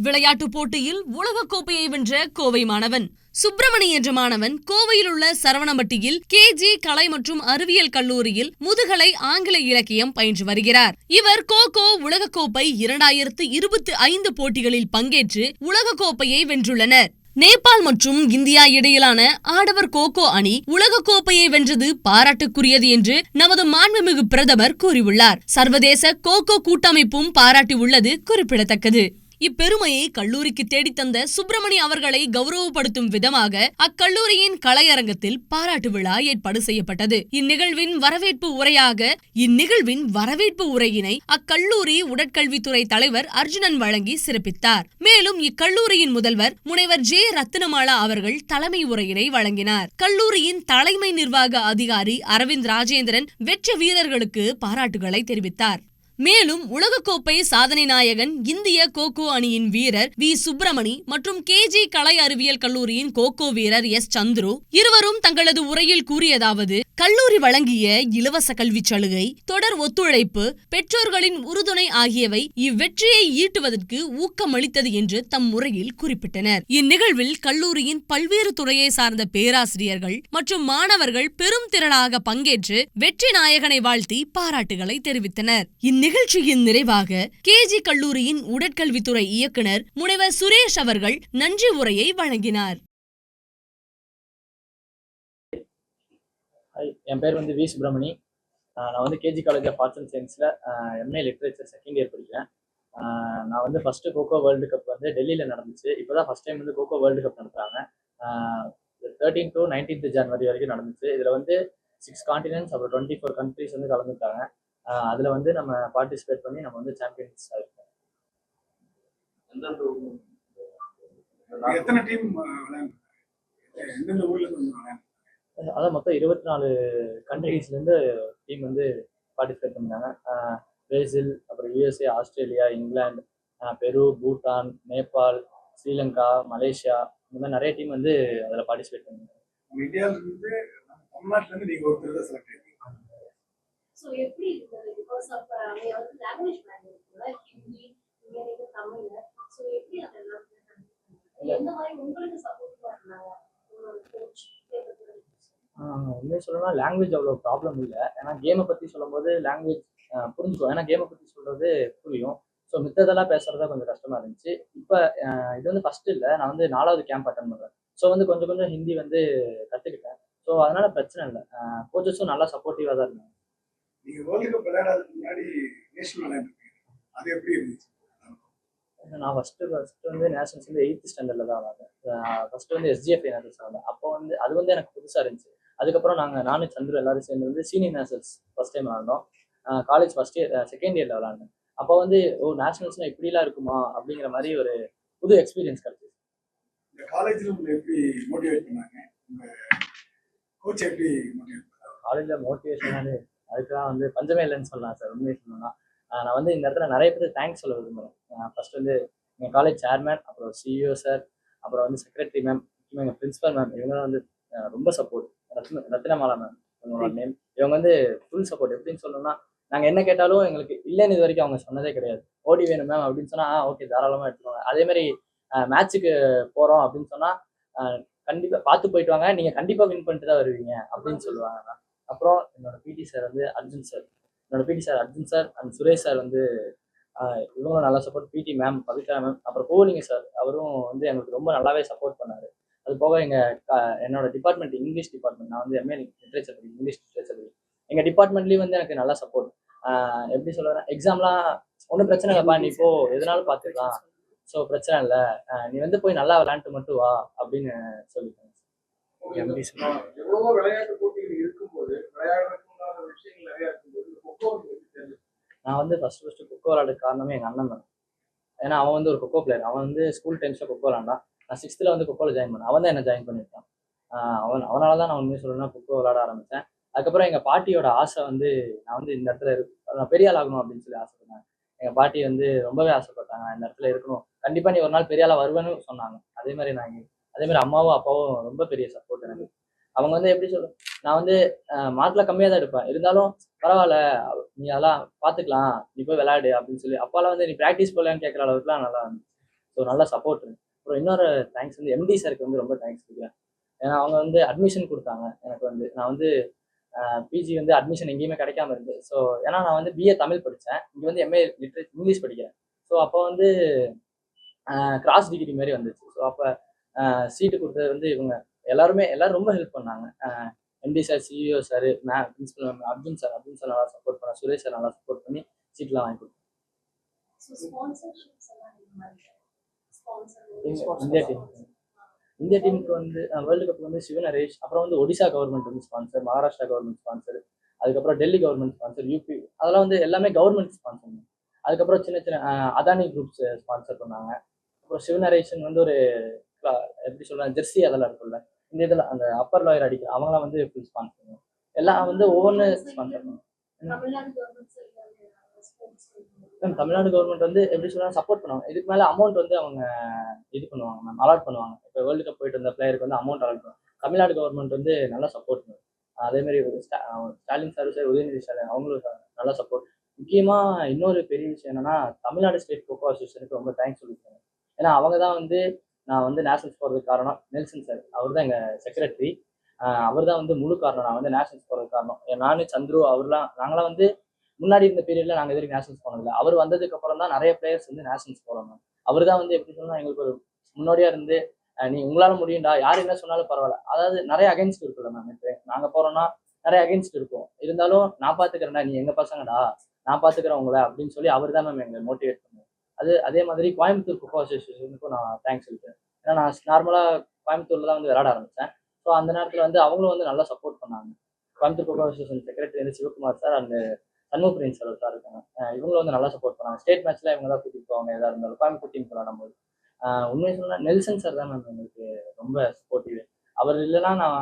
விளையாட்டுப் போட்டியில் உலகக் கோப்பையை வென்ற கோவை மாணவன். சுப்பிரமணி என்ற மாணவன் கோவையில் உள்ள சரவணம்பட்டியில் கேஜி கலை மற்றும் அறிவியல் கல்லூரியில் முதுகலை ஆங்கில இலக்கியம் பயின்று வருகிறார். இவர் கோகோ உலகக்கோப்பை இரண்டாயிரத்து இருபத்தி ஐந்து போட்டிகளில் பங்கேற்று உலகக்கோப்பையை வென்றுள்ளனர். நேபாள் மற்றும் இந்தியா இடையிலான ஆடவர் கோகோ அணி உலகக்கோப்பையை வென்றது பாராட்டுக்குரியது என்று நமது மாண்புமிகு பிரதமர் கூறியுள்ளார். சர்வதேச கோகோ கூட்டமைப்பும் பாராட்டியுள்ளது குறிப்பிடத்தக்கது. இப்பெருமையை கல்லூரிக்கு தேடித்தந்த சுப்பிரமணி அவர்களை கௌரவப்படுத்தும் விதமாக அக்கல்லூரியின் கலையரங்கத்தில் பாராட்டு விழா ஏற்பாடு செய்யப்பட்டது. இந்நிகழ்வின் வரவேற்பு உரையாக இந்நிகழ்வின் வரவேற்பு உரையினை அக்கல்லூரி உடற்கல்வித்துறை தலைவர் அர்ஜுனன் வழங்கி சிறப்பித்தார். மேலும் இக்கல்லூரியின் முதல்வர் முனைவர் ஜே. ரத்தினமாலா அவர்கள் தலைமை உரையினை வழங்கினார். கல்லூரியின் தலைமை நிர்வாக அதிகாரி அரவிந்த் ராஜேந்திரன் வெற்றி வீரர்களுக்கு பாராட்டுகளை தெரிவித்தார். மேலும் உலகக்கோப்பை சாதனை நாயகன் இந்திய கோகோ அணியின் வீரர் வி. சுப்பிரமணி மற்றும் கேஜி கலை அறிவியல் கல்லூரியின் கோகோ வீரர் எஸ். சந்துரு இருவரும் தங்களது உரையில் கூறியதாவது கல்லூரி வழங்கிய இலவச கல்விச் சலுகை தொடர் ஒத்துழைப்பு பெற்றோர்களின் உறுதுணை ஆகியவை இவ்வெற்றியை ஈட்டுவதற்கு ஊக்கமளித்தது என்று தம் உரையில் குறிப்பிட்டனர். இந்நிகழ்வில் கல்லூரியின் பல்வேறு துறையை சார்ந்த பேராசிரியர்கள் மற்றும் மாணவர்கள் பெரும் திரளாக பங்கேற்று வெற்றி நாயகனை வாழ்த்தி பாராட்டுகளை தெரிவித்தனர். நிகழ்ச்சியின் நிறைவாக கேஜி கல்லூரியின் உடற்கல்வித்துறை இயக்குனர் முனைவர் சுரேஷ் அவர்கள் நன்றி உரையை வழங்கினார். என் பேர் வந்து வி சுப்பிரமணி. நான் வந்து KG college of arts and சயின்ஸில் எம்ஏ லிட்ரேச்சர் செகண்ட் இயர் படிக்கிறேன். நான் வந்து ஃபஸ்ட்டு கோகோ வேர்ல்டு கப் வந்து டெல்லியில் நடந்துச்சு. இப்போ தான் ஃபஸ்ட் டைம் வந்து கோகோ வேர்ல்டு கப் நடத்துகிறாங்க தேர்ட்டீன் டு நைன்டீன்த் ஜனவரி வரைக்கும் நடந்துச்சு. இதில் வந்து சிக்ஸ் காண்டினென்ட்ஸ் அப்புறம் டுவெண்ட்டி ஃபோர் கண்ட்ரிஸ் வந்து கலந்துட்டாங்க. அதில் வந்து நம்ம பார்ட்டிசிபேட் பண்ணி நம்ம வந்து சாம்பியன்ஸ் ஆகிருக்கோம் எத்தனை டீம் அதான் மொத்தம் இருபத்தி நாலு கண்ட்ரீஸ்லேருந்து டீம் வந்து பார்ட்டிசிபேட் பண்ணாங்க பிரேசில் அப்புறம் USA Australia England Peru Bhutan Nepal Sri Lanka Malaysia இந்த மாதிரி நிறைய டீம் வந்து அதில் பார்ட்டிசிபேட் பண்ணாங்க நம்ம இந்தியாவில இருந்து நம்ம தமிழ்நாட்டுல இருந்து நீங்க ஒருத்தர் தான் செலக்ட் ஸோ எப்படி இருக்குது பிகாஸ் ஆஃப் அங்கே வந்து லாங்குவேஜ் பேரிங் இருக்குல்ல ஹிந்தி இங்கே தமிழ். ஸோ எப்படி அதெல்லாம் எந்த மாதிரி உங்களுக்கு சப்போர்ட் பண்ணாங்க உங்களோட கோச் உண்மையை சொல்லணும்னா லாங்குவேஜ் அவ்வளோ ப்ராப்ளம் இல்லை. ஏன்னா கேமை பற்றி சொல்லும்போது லாங்குவேஜ் புரிஞ்சுக்கும் ஏன்னா கேமை பற்றி சொல்கிறது புரியும். ஸோ மித்ததெல்லாம் பேசுறதா கொஞ்சம் கஷ்டமா இருந்துச்சு. இப்போ இது வந்து ஃபர்ஸ்ட் இல்லை. நான் வந்து நாலாவது கேம்ப் அட்டன் பண்ணுறேன் ஸோ வந்து கொஞ்சம் கொஞ்சம் ஹிந்தி வந்து கற்றுக்கிட்டேன் ஸோ அதனால பிரச்சனை இல்லை. கோச்சஸும் நல்லா சப்போர்ட்டிவாக தான் இருந்தாங்க. நீங்க வேர்ல்டு கப் விளையாடாததுக்கு முன்னாடி நேஷனல் விளையாண்டுருக்கீங்க அது எப்படி இருந்துச்சு? நான் ஃபஸ்ட்டு ஃபஸ்ட்டு வந்து நேஷனல்ஸ் வந்து எயித்து ஸ்டாண்டர்டில் தான் விளாண்டேன். ஃபஸ்ட்டு வந்து எஸ்ஜிஎஃப் நேஷனல்ஸ் விளாண்டேன். அப்போ வந்து அது வந்து எனக்கு புதுசாக இருந்துச்சு. அதுக்கப்புறம் நாங்கள் நானும் சந்துரு எல்லாரும் சேர்ந்து வந்து சீனியர் நேஷனல்ஸ் ஃபஸ்ட் டைம் விளாண்டோம். காலேஜ் ஃபஸ்ட் இயர் செகண்ட் இயரில் விளாண்டேன். அப்போ வந்து ஓ நேஷனல்ஸ்னால் இப்படிலாம் இருக்குமா? அப்படிங்கிற மாதிரி ஒரு புது எக்ஸ்பீரியன்ஸ் கிடச்சிச்சு இந்த காலேஜ்ல உங்களை எப்படி மோட்டிவேட் பண்ணாங்க? உங்க கோச் எப்படி மோட்டிவேட் பண்ணாங்க காலேஜில் மோட்டிவேஷனானு அதுக்கெல்லாம் வந்து பஞ்சமே இல்லைன்னு சொல்லலாம் சார். உண்மையை சொல்லணும்னா. நான் வந்து இந்த இடத்துல நிறைய பேர் தேங்க்ஸ் சொல்ல விரும்புகிறேன் ஃபர்ஸ்ட் வந்து எங்கள் காலேஜ் சேர்மேன் அப்புறம் சிஇஓ சார் அப்புறம் வந்து செக்ரட்டரி மேம் முக்கியமாக எங்கள் பிரின்சிபல் மேம் இவங்க வந்து ரொம்ப சப்போர்ட் ரத்ன ரத்னமாலா மேம் இவங்களோட நேம் இவங்க வந்து ஃபுல் சப்போர்ட் எப்படின்னு சொல்லணும்னா நாங்கள் என்ன கேட்டாலும் எங்களுக்கு இல்லைன்னு இது வரைக்கும் அவங்க சொன்னதே கிடையாது. ஓடி வேணும் மேம் அப்படின்னு சொன்னால் ஓகே தாராளமாக எடுத்துருவாங்க அதே மாதிரி மேட்ச்சுக்கு போகிறோம் அப்படின்னு சொன்னால் கண்டிப்பாக பார்த்து போயிட்டு வாங்க. நீங்கள் கண்டிப்பாக வின் பண்ணிட்டு தான் வருவீங்க அப்படின்னு சொல்லுவாங்க. அப்புறம் என்னோட பிடி சார் வந்து அர்ஜுன் சார் என்னோட PT sir Arjun sir and Suresh sir வந்து இவங்களும் நல்லா சப்போர்ட் பிடி மேம் பவித்ரா மேம் அப்புறம் கோலிங்க சார் அவரும் வந்து எங்களுக்கு ரொம்ப நல்லாவே சப்போர்ட் பண்ணார். அது போக எங்கள் என்னோட டிபார்ட்மெண்ட் இங்கிலீஷ் டிபார்ட்மெண்ட் நான் வந்து எம்ஏ லிட்ரேச்சர் படி இங்கிலீஷ் லிட்ரேச்சர் படி. எங்கள் டிபார்ட்மெண்ட்லேயும் வந்து எனக்கு நல்லா சப்போர்ட் எப்படி சொல்லுவேன் எக்ஸாம்லாம் ஒன்றும் பிரச்சனை இல்லைப்பா நீ இப்போ எதுனாலும் பார்த்துக்கலாம் ஸோ பிரச்சனை இல்லை. நீ வந்து போய் நல்லா விளையாண்டு மட்டும் வா அப்படின்னு சொல்லிட்டேன் சொல்லுவேன் எவ்வளவோ விளையாட்டு போட்டிகள் இருக்கும்போது விளையாடுறதுக்கு உண்டான விஷயங்கள் நிறைய இருக்கும்போது கொக்கோ? நான் வந்து ஃபர்ஸ்ட் ஃபர்ஸ்ட் கொக்கோ விளாட காரணமே எங்கள் அண்ணன் தான். ஏன்னா அவன் வந்து ஒரு கொக்கோ பிளேயர் அவன் வந்து ஸ்கூல் டைம்ஸில் கொக்கோ விளாண்டான் நான் சிக்ஸ்த்தில் வந்து கொக்கோவில் ஜாயின் பண்ணேன். அவன் தான் என்ன ஜாயின் பண்ணியிருக்கான். அவன் அவனால தான் நான் உண்மையை சொல்லணும்னா கொக்கோ விளாட ஆரம்பித்தேன் அதுக்கப்புறம் எங்கள் பாட்டியோட ஆசை வந்து நான் வந்து இந்த இடத்துல இருக்கு நான் பெரிய ஆள் ஆகணும் அப்படின்னு சொல்லி ஆசைப்பட்டேன். எங்கள் பாட்டி வந்து ரொம்பவே ஆசைப்பட்டாங்க நான் இந்த இடத்துல இருக்கணும். கண்டிப்பாக நீ ஒரு நாள் பெரிய ஆளாக வருவேன்னு சொன்னாங்க. அதே மாதிரி நான் அதே மாதிரி அம்மாவும் அப்பாவும் ரொம்ப பெரிய சப்போர்ட் அவங்க வந்து எப்படி சொல்ற நான் வந்து மார்க்கில் கம்மியாக தான் எடுப்பேன். இருந்தாலும் பரவாயில்ல நீ அதெல்லாம் பார்த்துக்கலாம் நீ போய் விளையாடு அப்படின்னு சொல்லி அப்பாலாம் வந்து நீ ப்ராக்டிஸ் போகலான்னு கேட்குற அளவுக்குலாம் நல்லா இருந்துச்சு. ஸோ நல்லா சப்போர்ட் அப்புறம் இன்னொரு தேங்க்ஸ் வந்து எம்டி சாருக்கு வந்து ரொம்ப தேங்க்ஸ் கொடுக்குறேன் ஏன்னா அவங்க வந்து அட்மிஷன் கொடுத்தாங்க எனக்கு வந்து. நான் வந்து பிஜி வந்து அட்மிஷன் எங்கேயுமே கிடைக்காம இருந்து. ஸோ ஏன்னா நான் வந்து பிஏ தமிழ் படித்தேன் இங்கே வந்து எம்ஏ லிட்ரேச்சர் இங்கிலீஷ் படிக்கிறேன். ஸோ அப்போ வந்து கிராஸ் டிகிரி மாதிரி வந்துச்சு. ஸோ அப்போ சீட்டு கொடுத்தது வந்து இவங்க. எல்லாருமே எல்லாரும் ரொம்ப ஹெல்ப் பண்ணாங்க. MD sir CEO sir ma'am principal ma'am Arjun sir Arjun sir நல்லா சப்போர்ட் பண்ணாங்க சுரேஷ் சார் நல்லா சப்போர்ட் பண்ணி சீட்லாம் வாங்கி மாதிரி இந்தியா டீம் இந்தியா டீமுக்கு வந்து வேர்ல்டு கப் வந்து சிவநரேஷ் அப்புறம் வந்து ஒடிசா கவர்மெண்ட் வந்து ஸ்பான்சர் மகாராஷ்டிரா கவர்மெண்ட் ஸ்பான்சர் அதுக்கப்புறம் டெல்லி கவர்மெண்ட் ஸ்பான்சர் யூபி அதெல்லாம் வந்து எல்லாமே கவர்மெண்ட் ஸ்பான்சர் அதுக்கப்புறம் சின்ன சின்ன அதானி குரூப்ஸ் ஸ்பான்சர் பண்ணாங்க. அப்புறம் சிவநரேஷன் வந்து ஒரு எப்படி சொல்றாங்க ஜெர்சி அதெல்லாம் இருக்குல்ல இந்த இதில் அந்த அப்பர் லாயர் அடிக்க அவங்களாம் வந்து ஃபுல் ஸ்பான்சர் பண்ணுவாங்க எல்லாம் வந்து ஒவ்வொன்று ஸ்பான்சர் பண்ணுவாங்க Tamil Nadu government sports ma'am Tamil Nadu government வந்து எப்படி சொல்றாங்க சப்போர்ட் பண்ணுவாங்க. இதுக்கு மேலே அமௌண்ட் வந்து அவங்க இது பண்ணுவாங்க மேம் அலாட் பண்ணுவாங்க. இப்போ வேர்ல்டு கப் போயிட்டு வந்த பிளேயருக்கு வந்து அமௌண்ட் அலாட் பண்ணுவாங்க. தமிழ்நாடு கவர்மெண்ட் வந்து நல்லா சப்போர்ட் பண்ணுவாங்க அதே மாதிரி ஒரு ஸ்டா- ஸ்டாலின் சார் சார் உதயநிதி ஸ்டாலின் அவங்களும் நல்லா சப்போர்ட் முக்கியமாக இன்னொரு பெரிய விஷயம் என்னன்னா தமிழ்நாடு ஸ்டேட் கோகோ அசோசியேஷனுக்கு ரொம்ப தேங்க்ஸ் சொல்லியிருக்காங்க. ஏன்னா அவங்க தான் வந்து நான் வந்து நேஷனல்ஸ் போகிறதுக்கு காரணம் நெல்சன் சார். அவர் தான் எங்கள் செக்ரட்டரி அவர் தான் வந்து முழு காரணம். நான் வந்து நேஷனல்ஸ் போகிறதுக்கு காரணம். நானும் சந்துரு அவர்லாம் நாங்களாம் வந்து முன்னாடி இருந்த பீரியடில் நாங்கள் இது நேஷனல்ஸ் போனதில்லை. அவர் வந்ததுக்கு அப்புறம் தான் நிறைய பிளேயர்ஸ் வந்து நேஷனல்ஸ் போகிறாங்க அவர் தான் வந்து எப்படி சொன்னால் எங்களுக்கு ஒரு முன்னோடியாக இருந்து நீ உங்களால் முடியும்டா யார் என்ன சொன்னாலும் பரவாயில்ல. அதாவது நிறைய அகைன்ஸ்ட் இருக்குல்ல மேம் இப்போ நாங்கள் போகிறோம்னா நிறைய அகைன்ஸ்ட் இருக்கும். இருந்தாலும் நான் பார்த்துக்கிறேன்டா நீ எங்கள் பசங்கடா நான் பார்த்துக்கிறேன் உங்களை அப்படின்னு சொல்லி அவர் தான் மேம் எங்களை மோட்டிவேட் பண்ணுவார் அது அதே மாதிரி கோயம்புத்தூர் குக்கோ அசோசியேஷனுக்கும் நான் தேங்க்ஸ் சொல்லிட்டேன் ஏன்னா நான் நார்மலாக கோயம்புத்தூரில் தான் வந்து விளையாட ஆரம்பித்தேன் ஸோ அந்த நேரத்தில் வந்து அவங்களும் வந்து நல்லா சப்போர்ட் பண்ணாங்க. கோயம்புத்தூர் குக்கோ அசோசியேஷன் செக்ரட்டரி வந்து Sivakumar sir and Shanmuga Priyan sir sir இருக்காங்க. இவங்களும் வந்து நல்லா சப்போர்ட் பண்ணாங்க. ஸ்டேட் மேட்ச்சில் இவங்க தான் கூட்டிகிட்டு போவாங்க எதாக இருந்தாலும். கோயம்புத்தூர் டீம் விளையாடும் போது உண்மையை சொன்னா நெல்சன் சார் தான் மேம் எங்களுக்கு ரொம்ப சப்போர்ட்டிவ் அவர் இல்லைன்னா நான்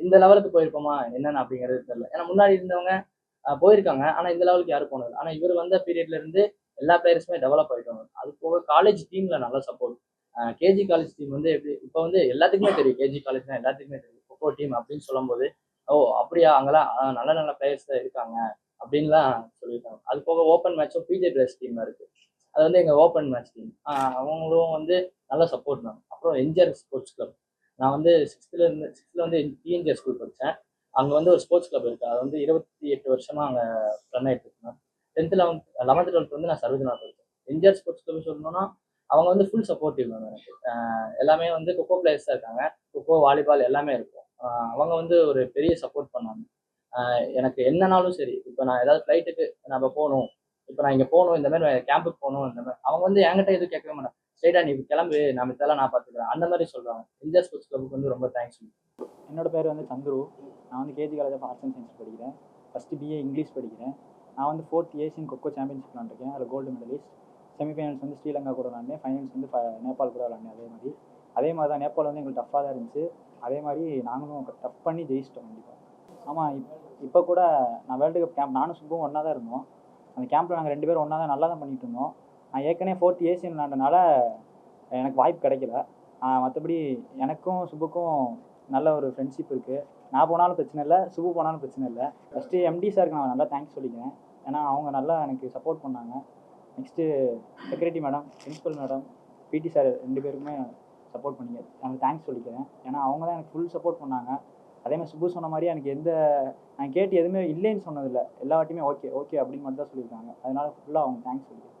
இந்த லெவலுக்கு போயிருப்போமா என்னென்ன அப்படிங்கிறது தெரியல. ஏன்னா முன்னாடி இருந்தவங்க போயிருக்காங்க. ஆனால் இந்த லெவலுக்கு யாரும் போனது ஆனால் இவர் வந்த பீரியட்ல இருந்து எல்லா பிளேயர்ஸுமே டெவலப் ஆயிட்டாங்க. அது போக காலேஜ் டீமில் நல்ல சப்போர்ட் கேஜி காலேஜ் டீம் வந்து எப்படி இப்போ வந்து எல்லாத்துக்குமே தெரியும். கேஜி காலேஜ்னா எல்லாத்துக்குமே தெரியும். கொக்கோ டீம் அப்படின்னு சொல்லும்போது ஓ அப்படியா அங்கெல்லாம் நல்ல நல்ல பிளேயர்ஸ் தான் இருக்காங்க அப்படின்லாம் சொல்லியிருக்காங்க. அது போக ஓப்பன் மேட்சும் பிஜே பிளஸ் டீம் இருக்கு. அது வந்து எங்கள் ஓப்பன் மேட்ச் டீம் அவங்களும் வந்து நல்ல சப்போர்ட் தான். அப்புறம் என்ஜிஆர் ஸ்போர்ட்ஸ் கிளப் நான் வந்து சிக்ஸ்த்துலேருந்து சிக்ஸ்த்தில் வந்து டிஎன்ஜிஆர் ஸ்கூல் படித்தேன் அங்கே வந்து ஒரு ஸ்போர்ட்ஸ் கிளப் இருக்குது அது வந்து இருபத்தி எட்டு வருஷமாக அங்கே ரன் ஆகிட்டு இருக்கேன் டென்த்து லெவன்த் லெவன்த் டுவெல்த் வந்து நான் சர்வஜனா படித்தேன் எம்ஜிஆர் ஸ்போர்ட்ஸ் கிளப் சொல்லணும்னா அவங்க வந்து ஃபுல் சப்போர்ட்டிவ் மேம் எனக்கு. எல்லாமே வந்து கொக்கோ பிளேயர்ஸாக தான் இருக்காங்க. கொக்கோ வாலிபால் எல்லாமே இருக்கும். அவங்க வந்து ஒரு பெரிய சப்போர்ட் பண்ணாங்க. எனக்கு என்னனாலும் சரி இப்போ நான் ஏதாவது ஃப்ளைட்டுக்கு நம்ம போகணும். இப்போ நான் இங்கே போகணும் இந்த மாதிரி கேம்புக்கு போகணும் இந்த மாதிரி. அவங்க வந்து என்கிட்ட எதுவும் கேட்கவே மாட்டாங்க. ஸ்ட்ரைட்டா நீ கிளம்பு நான் இதெல்லாம் நான் பார்த்துக்கிறேன் அந்த மாதிரி சொல்கிறாங்க இந்தியா ஸ்போர்ட்ஸ் கிளப்புக்கு வந்து ரொம்ப தேங்க்ஸ் என்னோட பேர் வந்து சந்துரு. நான் வந்து KG college of arts and science படிக்கிறேன். ஃபஸ்ட்டு பிஏ இங்கிலீஷ் படிக்கிறேன். நான் வந்து ஃபோர்த் ஏஷியன் கொக்கோ சாம்பியன்ஷிப் விளாண்டுருக்கேன் அதில் கோல்டு மெடலிஸ்ட் செமிஃபைனல்ஸ் வந்து ஸ்ரீலங்கா கூட விளாண்டேன் ஃபைனல்ஸ் வந்து ஃப- நேபாள் கூட விளாண்டேன் அதே மாதிரி. அதே மாதிரி தான் நேபாள் வந்து எங்களுக்கு டஃப்பாக தான் இருந்துச்சு. அதே மாதிரி நாங்களும் டஃப் பண்ணி ஜெயிச்சிட்டோம் கண்டிப்பாக ஆமாம் இப் இப்போ கூட நான் வேர்ல்டு கப் கேம்ப் நானும் சுப்பும் ஒன்றா தான் இருந்தோம். அந்த கேம்பில் நாங்கள் ரெண்டு பேரும் ஒன்றா தான் நல்லா தான் பண்ணிட்டு இருந்தோம். நான் ஏற்கனவே ஃபோர்த் ஏசியன் விளாண்டனால எனக்கு வாய்ப்பு கிடைக்கல. மற்றபடி எனக்கும் சுப்புக்கும் நல்ல ஒரு ஃப்ரெண்ட்ஷிப் இருக்குது நான் போனாலும் பிரச்சனை இல்லை சுபு போனாலும் பிரச்சனை இல்லை. ஃபஸ்ட்டு எம்டி சாருக்கு நான் நல்லா தேங்க்ஸ் சொல்லிக்கிறேன். ஏன்னா அவங்க நல்லா எனக்கு சப்போர்ட் பண்ணாங்க. Next secretary madam principal madam PT sir ரெண்டு பேருக்குமே சப்போர்ட் பண்ணிங்க. எனக்கு தேங்க்ஸ் சொல்லிக்கிறேன். ஏன்னா அவங்க தான் எனக்கு ஃபுல் சப்போர்ட் பண்ணாங்க. அதே மாதிரி சுபு சொன்ன மாதிரி எனக்கு எந்த நான் கேட்டு எதுவுமே இல்லைன்னு சொன்னதில்லை. எல்லா வாட்டியுமே ஓகே ஓகே அப்படின்னு மட்டும் தான் சொல்லியிருக்காங்க. அதனால ஃபுல்லாக அவங்க தேங்க்ஸ் சொல்லிக்கிறேன்.